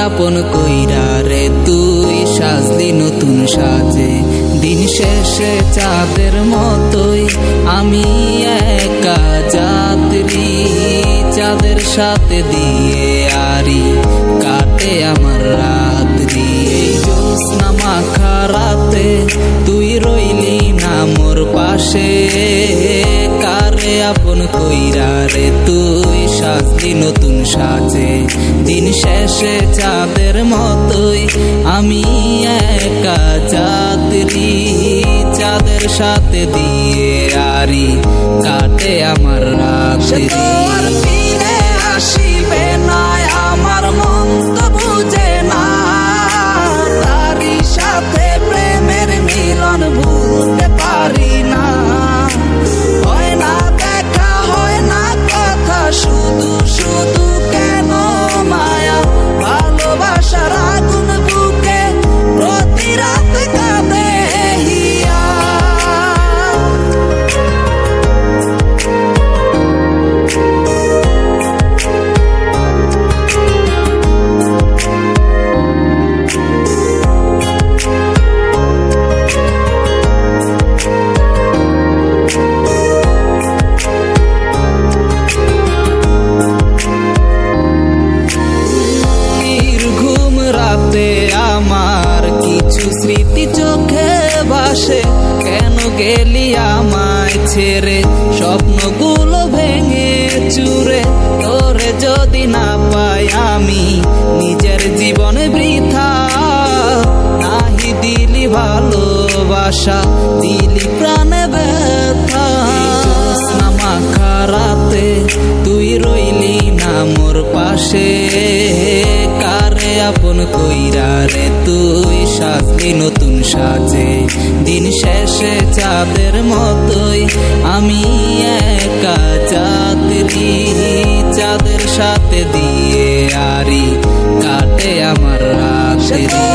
আপন কইরা রে, তুই সাজলি নতুন সাজে। দিন শেষে চাঁদের মতোই আমি একা যাত্রী চাঁদের সাথে দিয়ে আরি, কাটে আমার রাত্রি। এই জ্যোৎস্না মাখা রাতে তুই রইলি না মোর পাশে। আপন কইরা রে তুই সাজলি নতুন সাজে। দিন শেষে চাঁদের মতোই আমি একা চাঁদরি চাঁদের সাথে দিয়ে আরি কাটে আমার রাত্রি। আর স্মৃতি চোখে ভাসে, কেন গেলি আমায় ছেড়ে? স্বপ্নগুলো ভেঙে চুরে, তোরে যদি না পাই আমি, নিজের জীবনে বৃথা। নাহি দিলি ভালোবাসা, দিলি প্রাণে ব্যথা। মাখা তুই রইলি না মোর পাশে, কারে আপন কইরা রে সাজলি নতুন সাজে। দিন শেষে চাঁদের মতোই আমি একা যাত্রী চাঁদের সাথে দিয়ে আরি, কাটে আমার রাত্রি